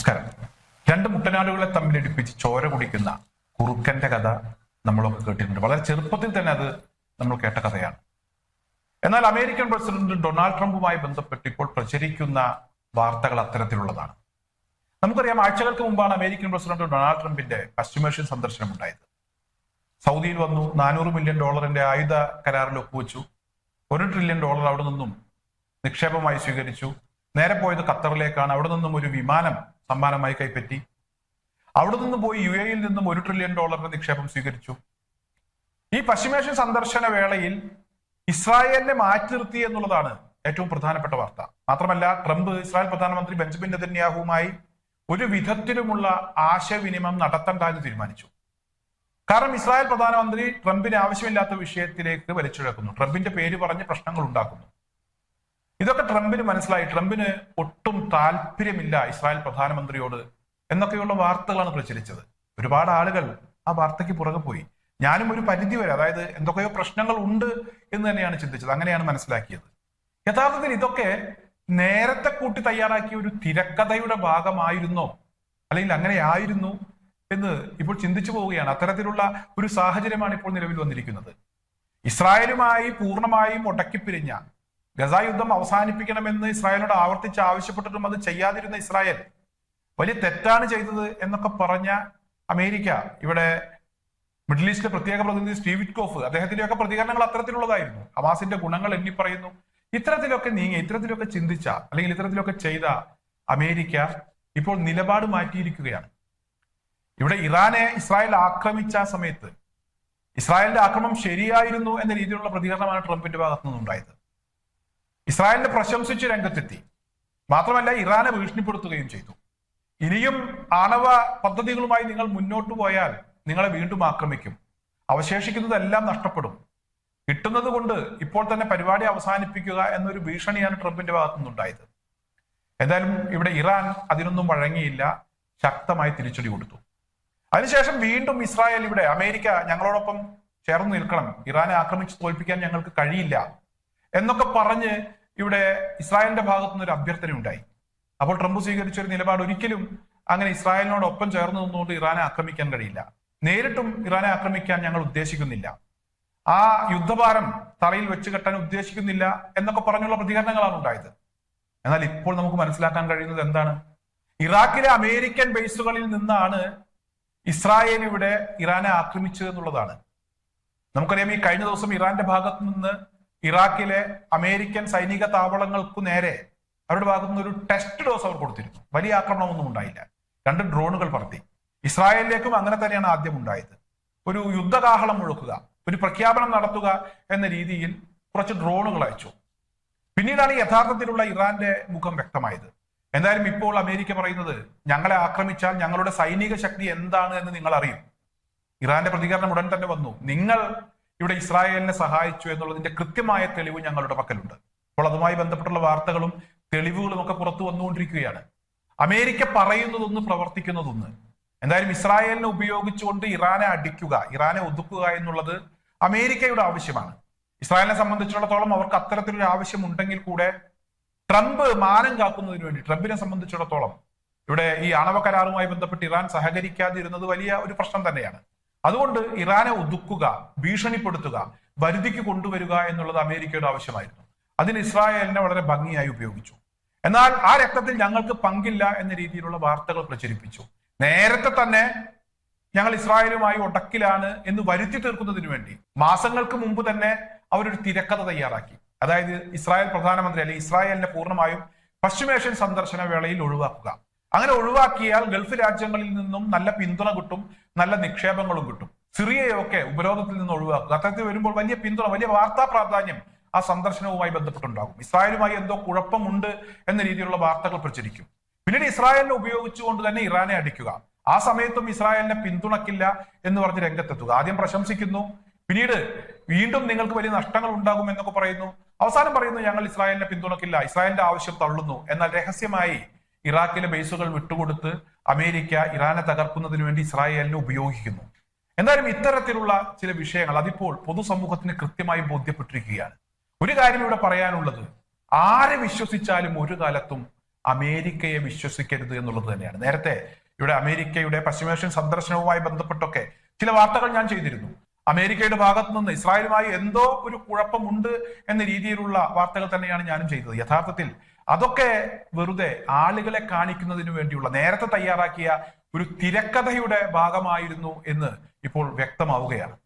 നമസ്കാരം. രണ്ട് മുട്ടനാടുകളെ തമ്മിലിടിപ്പിച്ച് ചോര കുടിക്കുന്ന കുറുക്കന്റെ കഥ നമ്മളൊക്കെ കേട്ടിട്ടുണ്ട്. വളരെ ചെറുപ്പത്തിൽ തന്നെ അത് നമ്മൾ കേട്ട കഥയാണ്. എന്നാൽ അമേരിക്കൻ പ്രസിഡന്റ് ഡൊണാൾഡ് ട്രംപുമായി ബന്ധപ്പെട്ട് ഇപ്പോൾ പ്രചരിക്കുന്ന വാർത്തകൾ അത്തരത്തിലുള്ളതാണ്. നമുക്കറിയാം ആഴ്ചകൾക്ക് മുമ്പാണ് അമേരിക്കൻ പ്രസിഡന്റ് ഡൊണാൾഡ് ട്രംപിന്റെ പശ്ചിമേഷ്യൻ സന്ദർശനം ഉണ്ടായത് സൗദിയിൽ വന്നു നാനൂറ് മില്യൺ ഡോളറിന്റെ ആയുധ കരാറിൽ ഒപ്പുവെച്ചു. ഒരു ട്രില്യൺ ഡോളർ അവിടെ നിന്നും നിക്ഷേപമായി സ്വീകരിച്ചു. നേരെ പോയത് ഖത്തറിലേക്കാണ്. അവിടെ നിന്നും ഒരു വിമാനം സമ്മാനമായി കൈപ്പറ്റി. അവിടെ നിന്ന് പോയി യു എയിൽ നിന്നും ഒരു ട്രില്യൺ ഡോളറിന്റെ നിക്ഷേപം സ്വീകരിച്ചു. ഈ പശ്ചിമേഷ്യൻ സന്ദർശന വേളയിൽ ഇസ്രായേലിനെ മാറ്റി നിർത്തി എന്നുള്ളതാണ് ഏറ്റവും പ്രധാനപ്പെട്ട വാർത്ത. മാത്രമല്ല ട്രംപ് ഇസ്രായേൽ പ്രധാനമന്ത്രി ബെഞ്ചമിൻ നെതന്യാഹുമായി ഒരു വിധത്തിലുമുള്ള ആശയവിനിമയം നടത്തണ്ട എന്ന് തീരുമാനിച്ചു. കാരണം ഇസ്രായേൽ പ്രധാനമന്ത്രി ട്രംപിന് ആവശ്യമില്ലാത്ത വിഷയത്തിലേക്ക് വലിച്ചിഴക്കുന്നു. ട്രംപിന്റെ പേര് പറഞ്ഞ് പ്രശ്നങ്ങൾ ഉണ്ടാക്കുന്നു. ഇതൊക്കെ ട്രംപിന് മനസ്സിലായി. ട്രംപിന് ഒട്ടും താല്പര്യമില്ല ഇസ്രായേൽ പ്രധാനമന്ത്രിയോട് എന്നൊക്കെയുള്ള വാർത്തകളാണ് പ്രചരിച്ചത്. ഒരുപാട് ആളുകൾ ആ വാർത്തയ്ക്ക് പുറകെ പോയി. ഞാനും ഒരു പരിധി വരെ അതായത് എന്തൊക്കെയോ പ്രശ്നങ്ങൾ ഉണ്ട് എന്ന് തന്നെയാണ് ചിന്തിച്ചത്. അങ്ങനെയാണ് മനസ്സിലാക്കിയത്. യഥാർത്ഥത്തിൽ ഇതൊക്കെ നേരത്തെ കൂട്ടി തയ്യാറാക്കിയ ഒരു തിരക്കഥയുടെ ഭാഗമായിരുന്നോ? അല്ലെങ്കിൽ അങ്ങനെയായിരുന്നു എന്ന് ഇപ്പോൾ ചിന്തിച്ചു പോവുകയാണ്. അത്തരത്തിലുള്ള ഒരു സാഹചര്യമാണ് ഇപ്പോൾ നിലവിൽ വന്നിരിക്കുന്നത്. ഇസ്രായേലുമായി പൂർണമായും ഒടക്കിപ്പിരിഞ്ഞ ഗസ യുദ്ധം അവസാനിപ്പിക്കണമെന്ന് ഇസ്രായേലിനോട് ആവർത്തിച്ച് ആവശ്യപ്പെട്ടിട്ടും അത് ചെയ്യാതിരുന്ന ഇസ്രായേൽ വലിയ തെറ്റാണ് ചെയ്തത് എന്നൊക്കെ പറഞ്ഞ അമേരിക്ക ഇവിടെ മിഡിൽ ഈസ്റ്റിലെ പ്രത്യേക പ്രതിനിധി സ്റ്റീവ് വിറ്റ്കോഫ് അദ്ദേഹത്തിന്റെയൊക്കെ പ്രതികരണങ്ങൾ അത്തരത്തിലുള്ളതായിരുന്നു. ഹമാസിന്റെ ഗുണങ്ങൾ എണ്ണി പറയുന്നു. ഇത്തരത്തിലൊക്കെ നീങ്ങി ഇത്തരത്തിലൊക്കെ ചിന്തിച്ച അല്ലെങ്കിൽ ഇത്തരത്തിലൊക്കെ ചെയ്ത അമേരിക്ക ഇപ്പോൾ നിലപാട് മാറ്റിയിരിക്കുകയാണ്. ഇവിടെ ഇറാനെ ഇസ്രായേൽ ആക്രമിച്ച സമയത്ത് ഇസ്രായേലിന്റെ ആക്രമണം ശരിയായിരുന്നു എന്ന രീതിയിലുള്ള പ്രതികരണമാണ് ട്രംപിന്റെ ഭാഗത്തു നിന്നുണ്ടായത് ഇസ്രായേലിനെ പ്രശംസിച്ച് രംഗത്തെത്തി. മാത്രമല്ല ഇറാനെ ഭീഷണിപ്പെടുത്തുകയും ചെയ്തു. ഇനിയും ആണവ പദ്ധതികളുമായി നിങ്ങൾ മുന്നോട്ട് പോയാൽ നിങ്ങളെ വീണ്ടും ആക്രമിക്കും. അവശേഷിക്കുന്നതെല്ലാം നഷ്ടപ്പെടും. കിട്ടുന്നത് കൊണ്ട് ഇപ്പോൾ തന്നെ പരിപാടി അവസാനിപ്പിക്കുക എന്നൊരു ഭീഷണിയാണ് ട്രംപിന്റെ ഭാഗത്തു നിന്നുണ്ടായത് എന്തായാലും ഇവിടെ ഇറാൻ അതിനൊന്നും വഴങ്ങിയില്ല. ശക്തമായി തിരിച്ചടി കൊടുത്തു. അതിനുശേഷം വീണ്ടും ഇസ്രായേൽ ഇവിടെ അമേരിക്ക ഞങ്ങളോടൊപ്പം ചേർന്ന് നിൽക്കണം. ഇറാനെ ആക്രമിച്ച് തോൽപ്പിക്കാൻ ഞങ്ങൾക്ക് കഴിയില്ല എന്നൊക്കെ പറഞ്ഞ് ഇവിടെ ഇസ്രായേലിന്റെ ഭാഗത്തു നിന്ന് ഒരു അഭ്യർത്ഥന ഉണ്ടായി. അപ്പോൾ ട്രംപ് സ്വീകരിച്ച ഒരു നിലപാട് ഒരിക്കലും അങ്ങനെ ഇസ്രായേലിനോടൊപ്പം ചേർന്ന് നിന്നുകൊണ്ട് ഇറാനെ ആക്രമിക്കാൻ കഴിയില്ല. നേരിട്ടും ഇറാനെ ആക്രമിക്കാൻ ഞങ്ങൾ ഉദ്ദേശിക്കുന്നില്ല. ആ യുദ്ധഭാരം തറയിൽ വെച്ച് കെട്ടാൻ ഉദ്ദേശിക്കുന്നില്ല എന്നൊക്കെ പറഞ്ഞുള്ള പ്രതികരണങ്ങളാണ് ഉണ്ടായത്. എന്നാൽ ഇപ്പോൾ നമുക്ക് മനസ്സിലാക്കാൻ കഴിയുന്നത് എന്താണ്? ഇറാഖിലെ അമേരിക്കൻ ബേസുകളിൽ നിന്നാണ് ഇസ്രായേൽ ഇവിടെ ഇറാനെ ആക്രമിച്ചത് എന്നുള്ളതാണ് നമുക്കറിയാം ഈ കഴിഞ്ഞ ദിവസം ഇറാന്റെ ഭാഗത്ത് നിന്ന് ഇറാഖിലെ അമേരിക്കൻ സൈനിക താവളങ്ങൾക്ക് നേരെ അവരുടെ ഭാഗത്തുനിന്ന് ഒരു ടെസ്റ്റ് ഡോസ് അവർ കൊടുത്തിരുന്നു. വലിയ ആക്രമണമൊന്നും ഉണ്ടായില്ല. രണ്ട് ഡ്രോണുകൾ പറത്തി. ഇസ്രായേലിലേക്കും അങ്ങനെ തന്നെയാണ് ആദ്യം ഉണ്ടായത്. ഒരു യുദ്ധകാഹളം മുഴക്കുക ഒരു പ്രഖ്യാപനം നടത്തുക എന്ന രീതിയിൽ കുറച്ച് ഡ്രോണുകൾ അയച്ചു. പിന്നീടാണ് യഥാർത്ഥത്തിലുള്ള ഇറാന്റെ മുഖം വ്യക്തമായത്. എന്തായാലും ഇപ്പോൾ അമേരിക്ക പറയുന്നത് ഞങ്ങളെ ആക്രമിച്ചാൽ ഞങ്ങളുടെ സൈനിക ശക്തി എന്താണ് എന്ന് നിങ്ങൾ അറിയും ഇറാന്റെ പ്രതികരണം ഉടൻ തന്നെ വന്നു. നിങ്ങൾ ഇവിടെ ഇസ്രായേലിനെ സഹായിച്ചു എന്നുള്ളതിന്റെ കൃത്യമായ തെളിവ് ഞങ്ങളുടെ പക്കലുണ്ട്. അപ്പോൾ അതുമായി ബന്ധപ്പെട്ടുള്ള വാർത്തകളും തെളിവുകളും ഒക്കെ പുറത്തു വന്നുകൊണ്ടിരിക്കുകയാണ്. അമേരിക്ക പറയുന്നതൊന്ന് പ്രവർത്തിക്കുന്നതൊന്ന്. എന്തായാലും ഇസ്രായേലിനെ ഉപയോഗിച്ചുകൊണ്ട് ഇറാനെ അടിക്കുക ഇറാനെ ഒതുക്കുക എന്നുള്ളത് അമേരിക്കയുടെ ആവശ്യമാണ്. ഇസ്രായേലിനെ സംബന്ധിച്ചിടത്തോളം അവർക്ക് അത്തരത്തിലൊരു ആവശ്യം ഉണ്ടെങ്കിൽ കൂടെ ട്രംപ് മാനം കാക്കുന്നതിന് വേണ്ടി ട്രംപിനെ സംബന്ധിച്ചിടത്തോളം ഇവിടെ ഈ ആണവ കരാറുമായി ബന്ധപ്പെട്ട് ഇറാൻ സഹകരിക്കാതിരുന്നത് വലിയ ഒരു പ്രശ്നം തന്നെയാണ്. അതുകൊണ്ട് ഇറാനെ ഒതുക്കുക ഭീഷണിപ്പെടുത്തുക വരുതിക്ക് കൊണ്ടുവരിക എന്നുള്ളത് അമേരിക്കയുടെ ആവശ്യമായിരുന്നു. അതിന് ഇസ്രായേലിനെ വളരെ ഭംഗിയായി ഉപയോഗിച്ചു. എന്നാൽ ആ രക്തത്തിൽ ഞങ്ങൾക്ക് പങ്കില്ല എന്ന രീതിയിലുള്ള വാർത്തകൾ പ്രചരിപ്പിച്ചു. നേരത്തെ തന്നെ ഞങ്ങൾ ഇസ്രായേലുമായി ഒടക്കിലാണ് എന്ന് വരുത്തി തീർക്കുന്നതിന് വേണ്ടി മാസങ്ങൾക്ക് മുമ്പ് തന്നെ അവരൊരു തിരക്കഥ തയ്യാറാക്കി. അതായത് ഇസ്രായേൽ പ്രധാനമന്ത്രി അല്ലെങ്കിൽ ഇസ്രായേലിനെ പൂർണമായും പശ്ചിമേഷ്യൻ സന്ദർശന വേളയിൽ ഒഴിവാക്കുക. അങ്ങനെ ഒഴിവാക്കിയാൽ ഗൾഫ് രാജ്യങ്ങളിൽ നിന്നും നല്ല പിന്തുണ കിട്ടും നല്ല നിക്ഷേപങ്ങളും കിട്ടും. സിറിയയൊക്കെ ഉപരോധത്തിൽ നിന്ന് ഒഴിവാക്കുക. അത്തരത്തിൽ വരുമ്പോൾ വലിയ പിന്തുണ വലിയ വാർത്താ പ്രാധാന്യം ആ സന്ദർശനവുമായി ബന്ധപ്പെട്ടുണ്ടാകും. ഇസ്രായേലുമായി എന്തോ കുഴപ്പമുണ്ട് എന്ന രീതിയിലുള്ള വാർത്തകൾ പ്രചരിക്കും. പിന്നീട് ഇസ്രായേലിനെ ഉപയോഗിച്ചുകൊണ്ട് തന്നെ ഇറാനെ അടിക്കുക. ആ സമയത്തും ഇസ്രായേലിനെ പിന്തുണക്കില്ല എന്ന് പറഞ്ഞ് രംഗത്തെത്തുക. ആദ്യം പ്രശംസിക്കുന്നു. പിന്നീട് വീണ്ടും നിങ്ങൾക്ക് വലിയ നഷ്ടങ്ങൾ ഉണ്ടാകും എന്നൊക്കെ പറയുന്നു. അവസാനം പറയുന്നു ഞങ്ങൾ ഇസ്രായേലിനെ പിന്തുണക്കില്ല. ഇസ്രായേലിന്റെ ആവശ്യം തള്ളുന്നു. എന്നാൽ രഹസ്യമായി ഇറാഖിലെ ബേസുകൾ വിട്ടുകൊടുത്ത് അമേരിക്ക ഇറാനെ തകർക്കുന്നതിന് വേണ്ടി ഇസ്രായേലിനെ ഉപയോഗിക്കുന്നു. എന്തായാലും ഇത്തരത്തിലുള്ള ചില വിഷയങ്ങൾ അതിപ്പോൾ പൊതുസമൂഹത്തിന് കൃത്യമായി ബോധ്യപ്പെട്ടിരിക്കുകയാണ്. ഒരു കാര്യം ഇവിടെ പറയാനുള്ളത്. ആരെ വിശ്വസിച്ചാലും ഒരു കാലത്തും അമേരിക്കയെ വിശ്വസിക്കരുത് എന്നുള്ളത് തന്നെയാണ്. നേരത്തെ ഇവിടെ അമേരിക്കയുടെ പശ്ചിമേഷ്യൻ സന്ദർശനവുമായി ബന്ധപ്പെട്ടൊക്കെ ചില വാർത്തകൾ ഞാൻ ചെയ്തിരുന്നു. അമേരിക്കയുടെ ഭാഗത്തു നിന്ന് ഇസ്രായേലുമായി എന്തോ ഒരു കുഴപ്പമുണ്ട് എന്ന രീതിയിലുള്ള വാർത്തകൾ തന്നെയാണ് ഞാനും ചെയ്തത്. യഥാർത്ഥത്തിൽ അതൊക്കെ വെറുതെ ആളുകളെ കാണിക്കുന്നതിന് വേണ്ടിയുള്ള നേരത്തെ തയ്യാറാക്കിയ ഒരു തിരക്കഥയുടെ ഭാഗമായിരുന്നു എന്ന് ഇപ്പോൾ വ്യക്തമാവുകയാണ്.